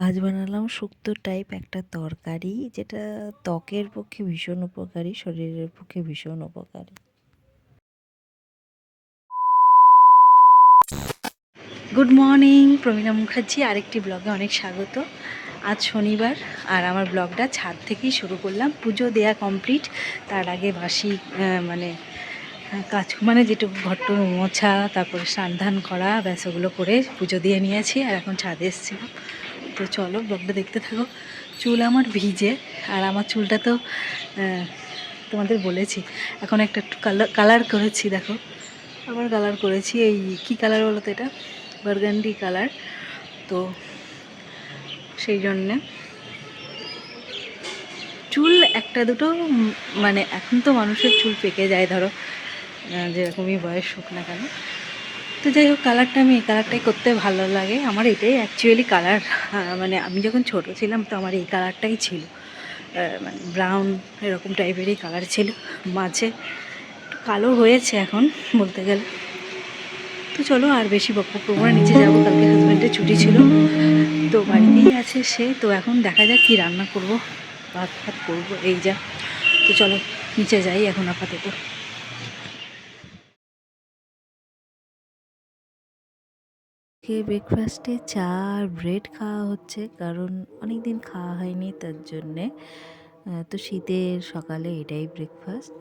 আজ বানালাম শুক্তো টাইপ একটা তরকারি, যেটা ত্বকের পক্ষে ভীষণ উপকারী, শরীরের পক্ষে ভীষণ উপকারী। Good morning Pramila Mukherjee. আরেকটি ব্লগে অনেক স্বাগত। আজ শনিবার, আর আমার ব্লগটা ছাদ থেকেই শুরু করলাম। পুজো দেয়া কমপ্লিট তার আগে বাসি মানে কাজ মানে যেটুকু ঘট্ট মোছা তারপরে স্নান ধান করা, ব্যাস ওগুলো করে পুজো দিয়ে নিয়েছি, আর এখন ছাদে এসেছিলাম। তো চলো ব্লগটা দেখতে থাকো। চুল আমার ভিজে, আর আমার চুলটা তো তোমাদের বলেছি। এখন একটা কালার কালার করেছি, দেখো। আবার কালার করেছি, এই কি কালার বলো তো এটা? বার্গান্ডি কালার তো সেই জন্যে। চুল একটা দুটো মানে এখন তো মানুষের চুল পেকে যায়, ধরো। যেরকমই বয়স হোক না কেন। তো যাই হোক কালারটা আমি এই কালারটাই করতে ভালো লাগে। আমার এটাই অ্যাকচুয়ালি কালার মানে আমি যখন ছোট ছিলাম, তো আমার এই কালারটাই ছিল। মানে ব্রাউন এরকম টাইপেরই কালার ছিল মাঝে। কালো হয়েছে এখন, বলতে গেলে। তো চলো, আর বেশি বকবক করব না, নিচে যাব। কালকে হাজব্যান্ডের ছুটি ছিল। তো বাড়িতেই আছে সে। তো এখন দেখা যাক কি রান্না করব। ভাত ভাত করব, এই যা। তো চলো, নিচে যাই এখন আপাতত। ব্রেকফাস্টে চা আর ব্রেড খাওয়া হচ্ছে, কারণ অনেক দিন খাওয়া হয়নি তার জন্যে। তো শীতের সকালে এটাই ব্রেকফাস্ট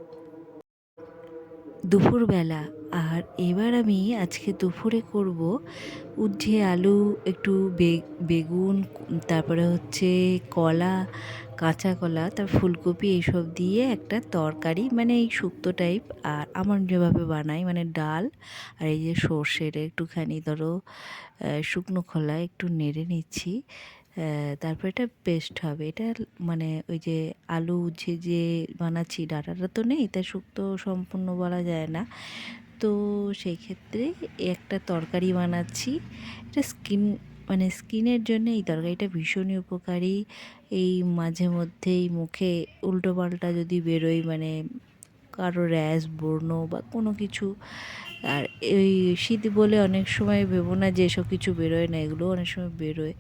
দুপুরবেলা। আর এবার আমি আজকে দুপুরে করব উচ্ছে আলু, একটু বেগুন, তারপরে হচ্ছে কলা, কাঁচা কলা তার ফুলকপি এইসব দিয়ে একটা তরকারি মানে এই শুক্তো টাইপ আর আমার যেভাবে বানাই মানে ডাল আর এই যে সর্ষের একটুখানি ধরো শুকনো খোলা একটু নেড়ে নিচ্ছি। তারপর এটা পেস্ট হবে। এটা মানে ওই যে আলু উচ্ছে যে বানাচ্ছি, ডাটাটা তো নেই, তাই শুক্তো সম্পূর্ণ বলা যায় না। তো সেই ক্ষেত্রে একটা তরকারি বানাচ্ছি। এটা স্কিন মানে স্কিনের জন্য এই তরকারিটা ভীষণই উপকারী। এই মাঝে মধ্যেই মুখে উল্টো পাল্টা যদি বেরোয় মানে কারও র্যাশ, বর্ণ বা কোনো কিছু, আর এই শীত বলে অনেক সময় ভেবো না যে এসব কিছু বেরোয় না এগুলো অনেক সময় বেরোয়।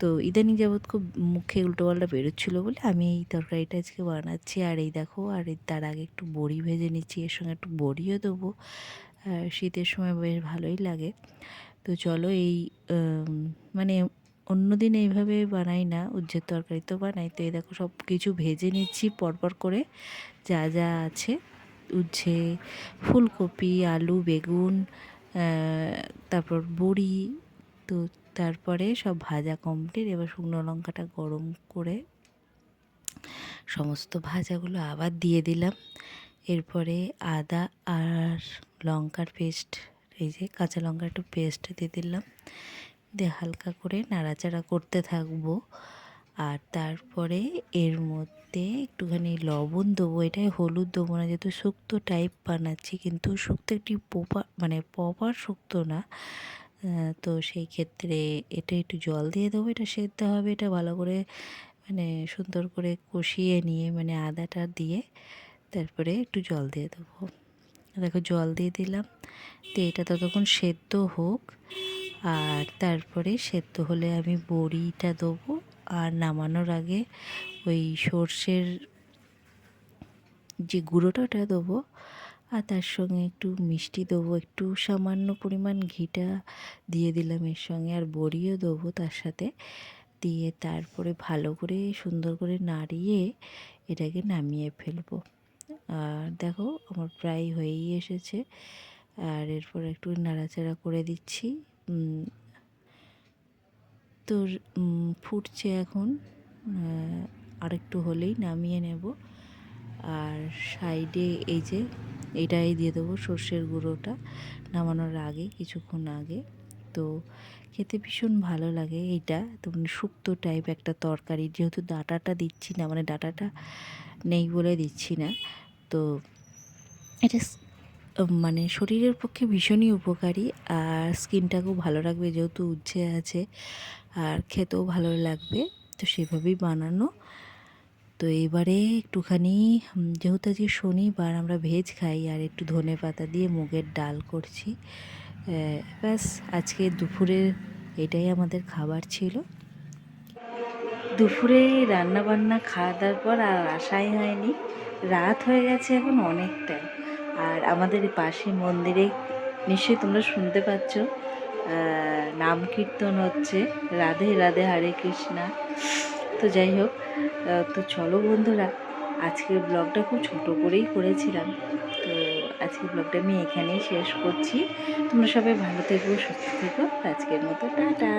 তো ইদানিং যাবৎ খুব মুখে উল্টোপাল্টা বেরোচ্ছিলো বলে আমি এই তরকারিটা আজকে বানাচ্ছি। আর এই দেখো, আর তার আগে একটু বড়ি ভেজে নিচ্ছি, এর সঙ্গে একটু বড়িও দেবো। শীতের সময় বেশ ভালোই লাগে। তো চলো এই মানে অন্যদিন এইভাবে বানাই না উজ্জের তরকারি তো বানাই। তো এই দেখো সব কিছু ভেজে নিচ্ছি পরপর করে। যা যা আছে, উচ্ছে, ফুলকপি, আলু, বেগুন তারপর বড়ি। তো তারপরে সব ভাজা কমপ্লিট এবার শুকনো লঙ্কাটা গরম করে সমস্ত ভাজাগুলো আবার দিয়ে দিলাম। এরপরে আদা আর লঙ্কার পেস্ট এই যে কাঁচা লঙ্কা একটু পেস্ট দিয়ে দিলাম। দিয়ে হালকা করে নাড়াচাড়া করতে থাকব। আর তারপরে এর মধ্যে একটুখানি লবণ দেবো। এটাই হলুদ দেবো না, যেহেতু শুক্তো টাইপ বানাচ্ছি, কিন্তু শুক্তো একটি পোপা মানে প্রপার শুক্তো না। তো সেই ক্ষেত্রে এটা একটু জল দিয়ে দেবো, এটা সেদ্ধ হবে, এটা ভালো করে মানে সুন্দর করে কষিয়ে নিয়ে মানে আদাটা দিয়ে তারপরে একটু জল দিয়ে দেবো। দেখো জল দিয়ে দিলাম তো এটা ততক্ষণ সেদ্ধ হোক, আর তারপরে সেদ্ধ হলে আমি বড়িটা দেবো, আর নামানোর আগে ওই সর্ষের যে গুঁড়োটা ওটা দেবো আর তার সঙ্গে একটু মিষ্টি দেবো একটু সামান্য পরিমাণ ঘিটা দিয়ে দিলাম এর সঙ্গে আর বড়িও দেবো তার সাথে। দিয়ে তারপরে ভালো করে সুন্দর করে নাড়িয়ে এটাকে নামিয়ে ফেলব। আর দেখো আমার প্রায় হয়েই এসেছে। আর এরপর একটু নাড়াচাড়া করে দিচ্ছি। তো ফুটছে এখন। আহ, আরেকটু হলেই নামিয়ে নেব। আর সাইডে এই যে এটাই দিয়ে দেবো সর্ষের গুঁড়োটা নামানোর আগে, কিছুক্ষণ আগে। তো খেতে ভীষণ ভালো লাগে এইটা। তো শুক্তো টাইপ একটা তরকারি, যেহেতু ডাটাটা দিচ্ছি না মানে ডাটাটা নেই বলে দিচ্ছি না। তো এটা মানে শরীরের পক্ষে ভীষণই উপকারী আর স্কিনটাকেও ভালো রাখবে যেহেতু উচ্ছে আছে আর খেতেও ভালো লাগবে। তো সেভাবেই বানানো। তো এবারে একটুখানি যেহেতু আজকে শনিবার, আমরা ভেজ খাই আর একটু ধনে পাতা দিয়ে মুগের ডাল করছি। ব্যাস, আজকে দুপুরের এটাই আমাদের খাবার ছিল। দুপুরে রান্না বান্না খাওয়া দাওয়ার পর আর আশাই হয়নি। রাত হয়ে গেছে এখন অনেকটাই আর আমাদের পাশে মন্দিরে নিশ্চয়ই তোমরা শুনতে পাচ্ছ নাম কীর্তন হচ্ছে। রাধে রাধে হরে কৃষ্ণা। তো যাই হোক তো চলো বন্ধুরা, আজকের ব্লগটা খুব ছোট করেই করেছিলাম। তো আজকের ব্লগটা আমি এখানেই শেষ করছি। তোমরা সবাই ভালো থেকো, সুস্থ থেকো। আজকের মতো টাটা।